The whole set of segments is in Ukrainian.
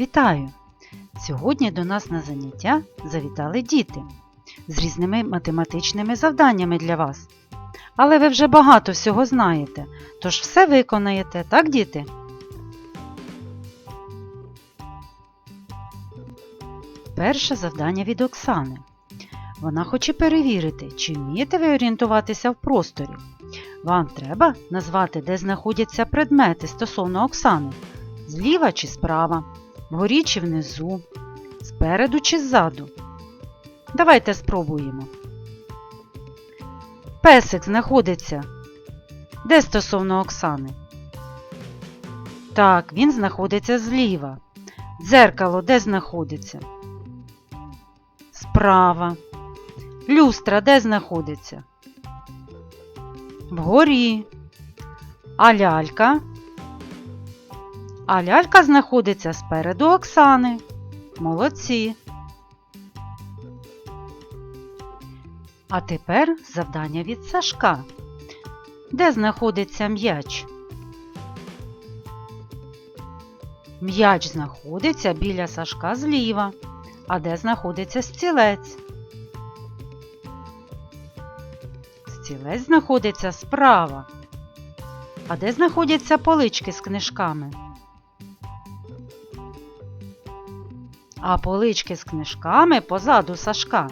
Вітаю! Сьогодні до нас на заняття завітали діти з різними математичними завданнями для вас. Але ви вже багато всього знаєте, тож все виконаєте, так, діти? Перше завдання від Оксани. Вона хоче перевірити, чи вмієте ви орієнтуватися в просторі. Вам треба назвати, де знаходяться предмети стосовно Оксани, зліва чи справа, вгорі чи внизу, спереду чи ззаду. Давайте спробуємо. Песик знаходиться. Де стосовно Оксани? Так, він знаходиться зліва. Дзеркало де знаходиться? Справа. Люстра де знаходиться? Вгорі. А лялька? А лялька знаходиться спереду Оксани. Молодці. А тепер завдання від Сашка. Де знаходиться м'яч? М'яч знаходиться біля Сашка зліва. А де знаходиться стілець? Стілець знаходиться справа. А де знаходяться полички з книжками? А полички з книжками позаду Сашка.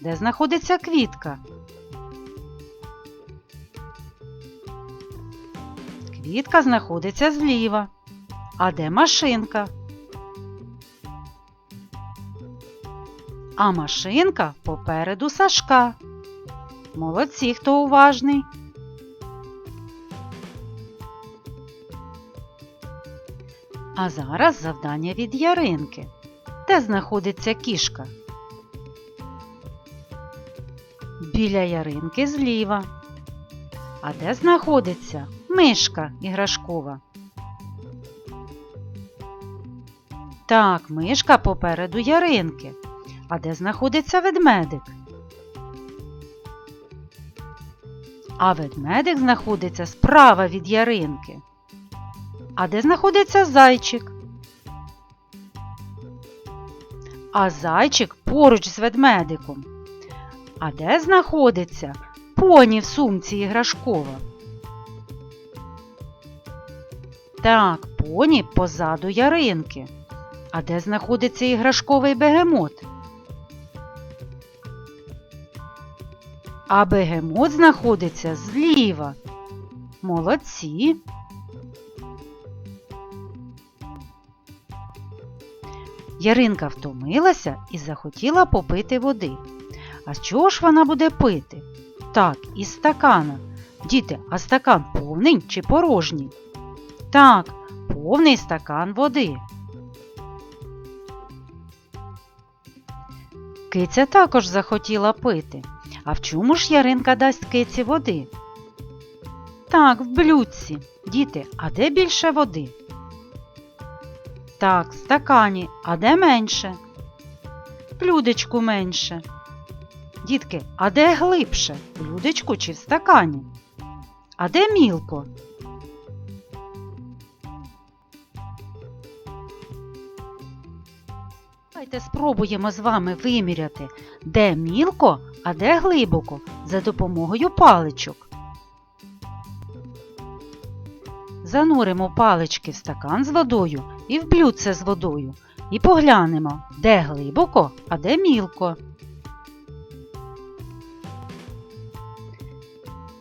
Де знаходиться квітка? Квітка знаходиться зліва. А де машинка? А машинка попереду Сашка. Молодці, хто уважний. А зараз завдання від Яринки. Де знаходиться кішка? Біля яринки зліва. А де знаходиться мишка іграшкова? Так, мишка попереду яринки. А де знаходиться ведмедик? А ведмедик знаходиться справа від яринки. А де знаходиться зайчик? А зайчик поруч з ведмедиком. А де знаходиться поні в сумці іграшкова? Так, поні позаду яринки. А де знаходиться іграшковий бегемот? А бегемот знаходиться зліва. Молодці. Яринка втомилася і захотіла попити води. А з чого ж вона буде пити? Так, із стакана. Діти, а стакан повний чи порожній? Так, повний стакан води. Киця також захотіла пити. А в чому ж Яринка дасть киці води? Так, в блюдці. Діти, а де більше води? Так, в стакані, а де менше? В блюдечку менше. Дітки, а де глибше? В блюдечку чи в стакані? А де мілко? Давайте спробуємо з вами виміряти, де мілко, а де глибоко за допомогою паличок. Зануримо палички в стакан з водою і в блюдце з водою і поглянемо, де глибоко, а де мілко.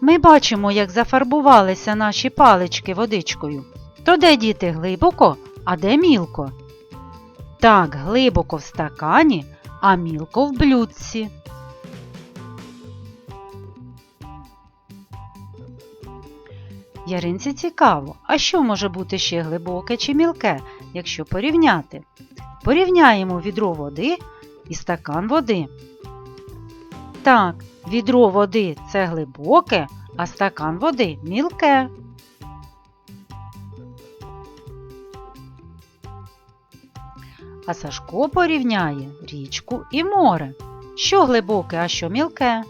Ми бачимо, як зафарбувалися наші палички водичкою. То де діти глибоко, а де мілко? Так, глибоко в стакані, а мілко в блюдці. Яринці цікаво, а що може бути ще глибоке чи мілке, якщо порівняти? Порівняємо відро води і стакан води. Так, відро води це глибоке, а стакан води мілке. А Сашко порівняє річку і море. Що глибоке, а що мілке?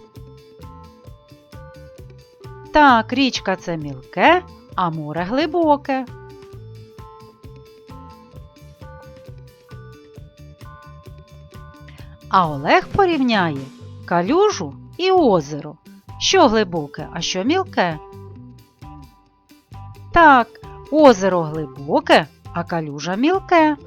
Так, річка це мілке, а море глибоке. А Олег порівняє калюжу і озеро. Що глибоке, а що мілке? Так, озеро глибоке, а калюжа мілке.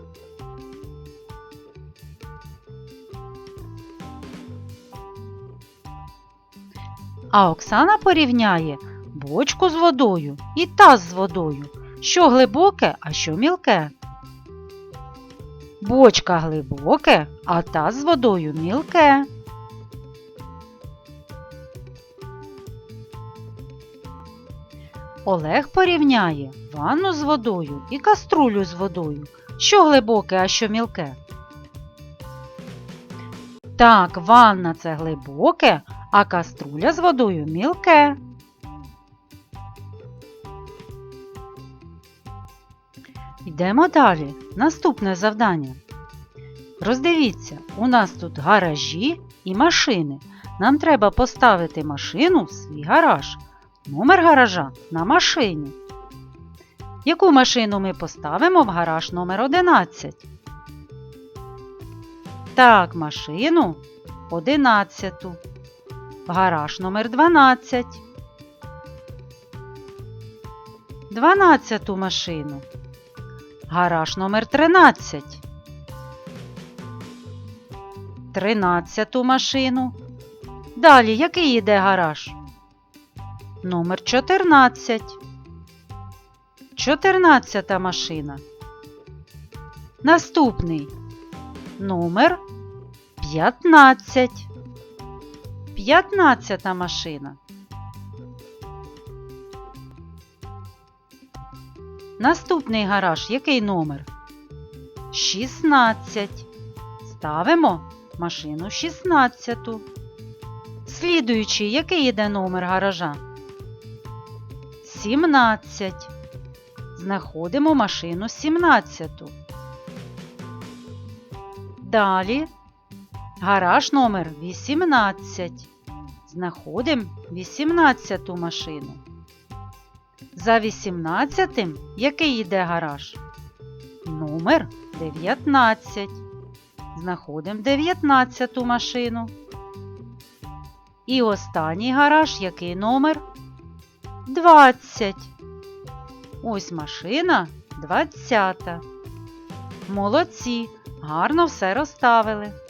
А Оксана порівняє бочку з водою і таз з водою. Що глибоке, а що мілке. Бочка глибоке, а таз з водою мілке. Олег порівняє ванну з водою і каструлю з водою. Що глибоке, а що мілке? Так, ванна це глибоке, а каструля з водою мілке. Йдемо далі. Наступне завдання. Роздивіться, у нас тут гаражі і машини. Нам треба поставити машину в свій гараж. Номер гаража на машині. Яку машину ми поставимо в гараж номер 11? Так, машину 11. Гараж номер 12. 12 машину. Гараж номер 13. 13 машину. Далі який йде гараж? Номер 14. 14 машина. Наступний номер 15. 15 машина. Наступний гараж який номер? 16. Ставимо машину 16. Слідуючий, який йде номер гаража? 17. Знаходимо машину 17. Далі гараж номер 18. Знаходимо 18 машину. За 18 який йде гараж? Номер 19. Знаходимо 19 машину. І останній гараж, який номер? 20. Ось машина 20. Молодці. Гарно все розставили.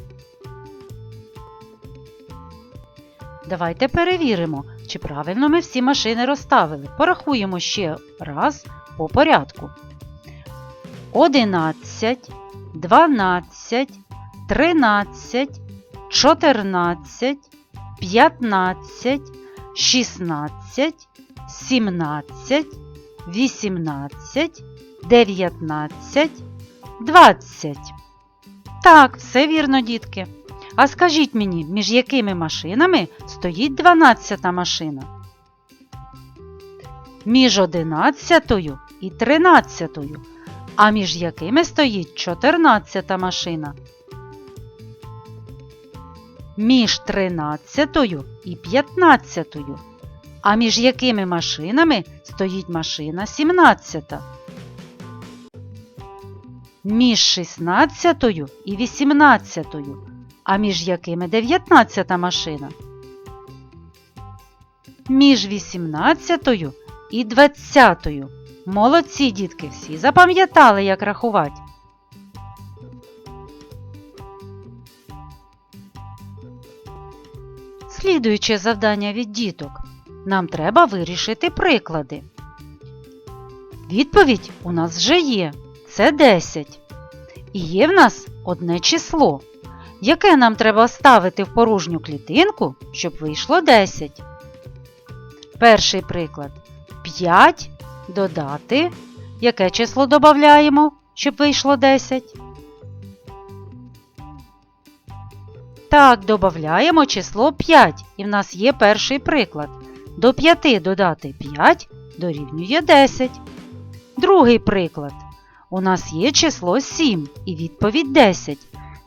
Давайте перевіримо, чи правильно ми всі машини розставили. Порахуємо ще раз по порядку. 11, 12, 13, 14, 15, 16, 17, 18, 19, 20. Так, все вірно, дітки. А скажіть мені, між якими машинами стоїть 12 машина? Між 11 і 13. А між якими стоїть 14 машина? Між 13 і 15. А між якими машинами стоїть машина 17? Між 16 і 18. А між якими 19 машина? Між 18 і 20. Молодці, дітки, всі запам'ятали, як рахувати. Слідуюче завдання від діток. Нам треба вирішити приклади. Відповідь у нас вже є. Це 10. І є в нас одне число. Яке нам треба ставити в порожню клітинку, щоб вийшло 10? Перший приклад. 5 додати. Яке число додаємо, щоб вийшло 10? Так, додаємо число 5. І в нас є перший приклад. До 5 додати 5 дорівнює 10. Другий приклад. У нас є число 7 і відповідь 10.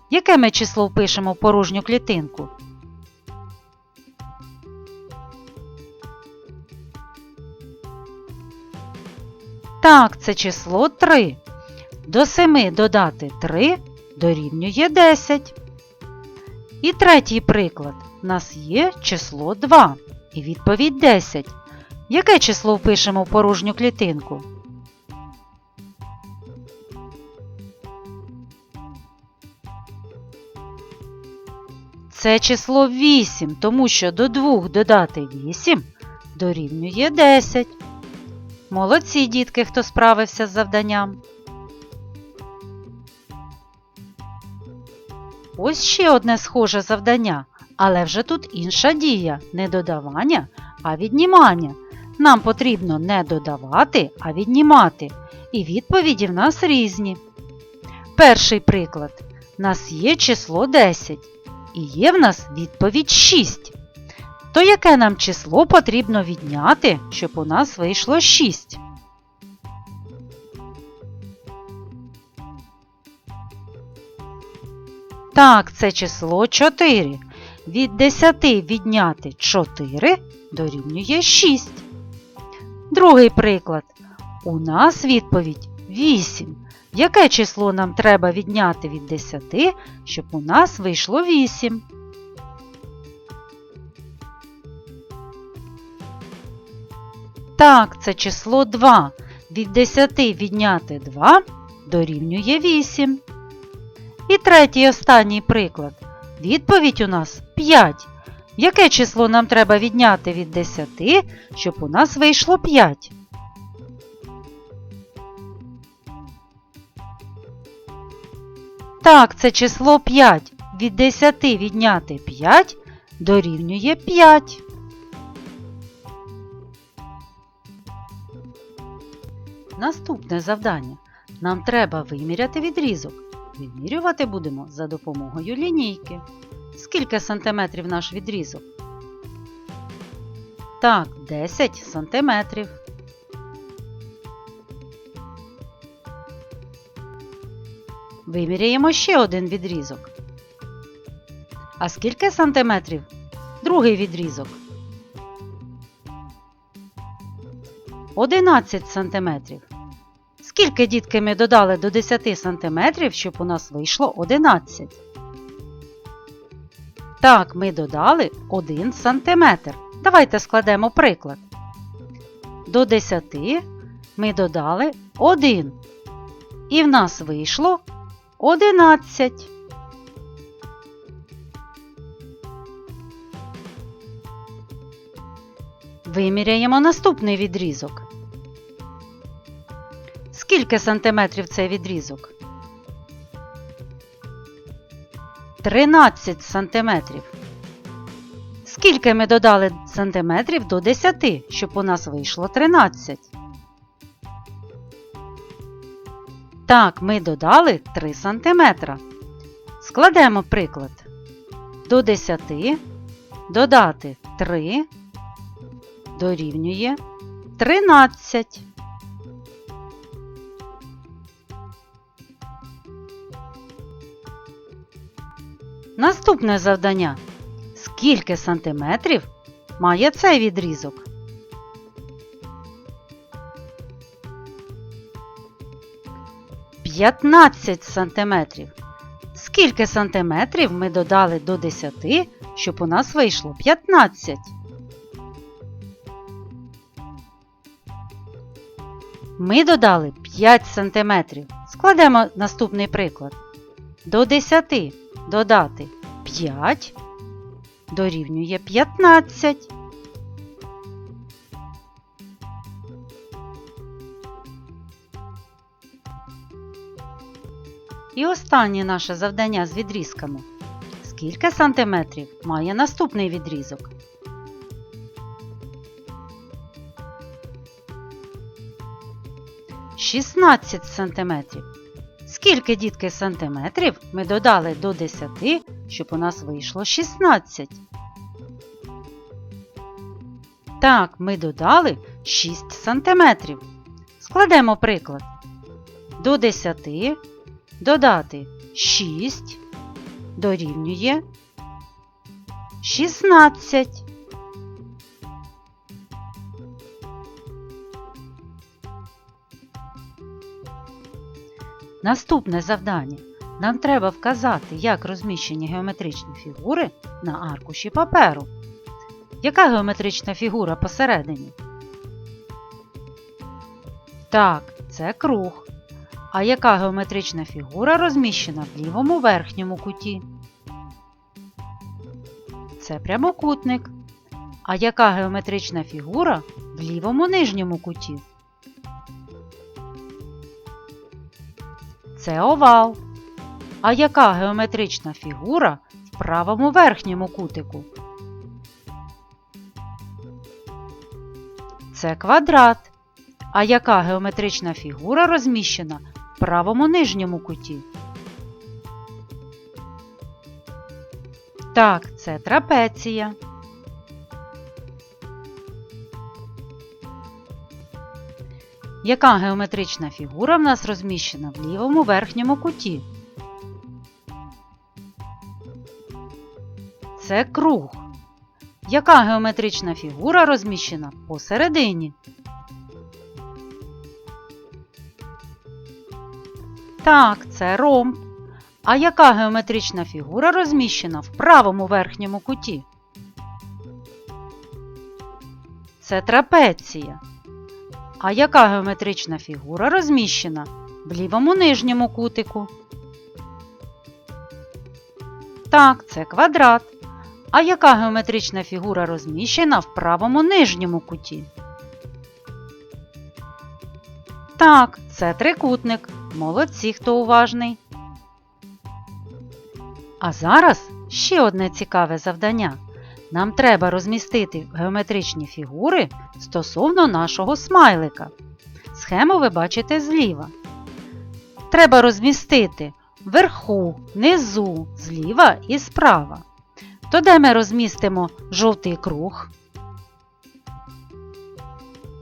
Яке ми число впишемо в порожню клітинку? Так, це число 3. До 7 додати 3 дорівнює 10. І третій приклад. У нас є число 2 і відповідь 10. Яке число впишемо в порожню клітинку? Це число 8, тому що до 2 додати 8 дорівнює 10. Молодці, дітки, хто справився з завданням. Ось ще одне схоже завдання, але вже тут інша дія не додавання, а віднімання. Нам потрібно не додавати, а віднімати. І відповіді в нас різні. Перший приклад. Нас є число 10. І є в нас відповідь 6. То яке нам число потрібно відняти, щоб у нас вийшло 6? Так, це число 4. Від 10 відняти 4 дорівнює 6. Другий приклад. У нас відповідь 8. Яке число нам треба відняти від 10, щоб у нас вийшло 8? Так, це число 2. Від 10 відняти 2 дорівнює 8. І третій останній приклад. Відповідь у нас 5. Яке число нам треба відняти від 10, щоб у нас вийшло 5? Так, це число 5. Від 10 відняти 5 дорівнює 5. Наступне завдання. Нам треба виміряти відрізок. Вимірювати будемо за допомогою лінійки. Скільки сантиметрів наш відрізок? Так, 10 сантиметрів. Виміряємо ще один відрізок. А скільки сантиметрів? Другий відрізок. 11 сантиметрів. Скільки дітки ми додали до 10 сантиметрів, щоб у нас вийшло 11? Так, ми додали 1 сантиметр. Давайте складемо приклад. До 10 ми додали 1. І в нас вийшло 11. Виміряємо наступний відрізок. Скільки сантиметрів цей відрізок? 13 сантиметрів. Скільки ми додали сантиметрів до 10, щоб у нас вийшло 13? Так, ми додали 3 сантиметра. Складемо приклад. До 10 додати 3 дорівнює 13. Наступне завдання. Скільки сантиметрів має цей відрізок? П'ятнадцять сантиметрів. Скільки сантиметрів ми додали до 10, щоб у нас вийшло 15? Ми додали 5 сантиметрів. Складемо наступний приклад. До 10 додати 5 дорівнює 15. І останнє наше завдання з відрізками. Скільки сантиметрів має наступний відрізок? Шістнадцять сантиметрів. Скільки дітки сантиметрів ми додали до 10, щоб у нас вийшло 16? Так, ми додали 6 сантиметрів. Складемо приклад. До 10 додати 6 дорівнює 16. Наступне завдання. Нам треба вказати, як розміщені геометричні фігури на аркуші паперу. Яка геометрична фігура посередині? Так, це круг. А яка геометрична фігура розміщена в лівому верхньому куті? Це прямокутник. А яка геометрична фігура в лівому нижньому куті? Це овал. А яка геометрична фігура в правому верхньому кутику? Це квадрат. А яка геометрична фігура розміщена правому нижньому куті? Так, це трапеція. Яка геометрична фігура в нас розміщена в лівому верхньому куті? Це круг. Яка геометрична фігура розміщена посередині? Так, це ромб. А яка геометрична фігура розміщена в правому верхньому куті? Це трапеція. А яка геометрична фігура розміщена в лівому нижньому кутику? Так, це квадрат. А яка геометрична фігура розміщена в правому нижньому куті? Так, це трикутник. Молодці, хто уважний. А зараз ще одне цікаве завдання. Нам треба розмістити геометричні фігури стосовно нашого смайлика. Схему ви бачите зліва. Треба розмістити вверху, внизу, зліва і справа. То де ми розмістимо жовтий круг?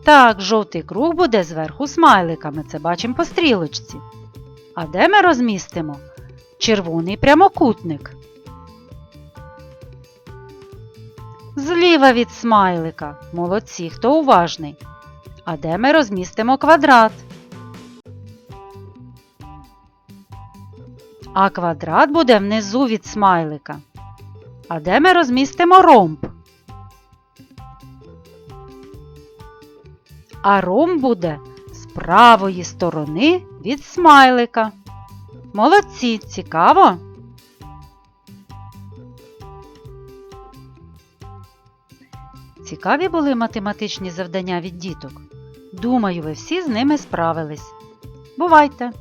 Так, жовтий круг буде зверху смайликами, це бачимо по стрілочці. А де ми розмістимо червоний прямокутник? Зліва від смайлика. Молодці, хто уважний. А де ми розмістимо квадрат? А квадрат буде внизу від смайлика. А де ми розмістимо ромб? А ром буде з правої сторони від смайлика. Молодці, цікаво? Цікаві були математичні завдання від діток. Думаю, ви всі з ними справились. Бувайте!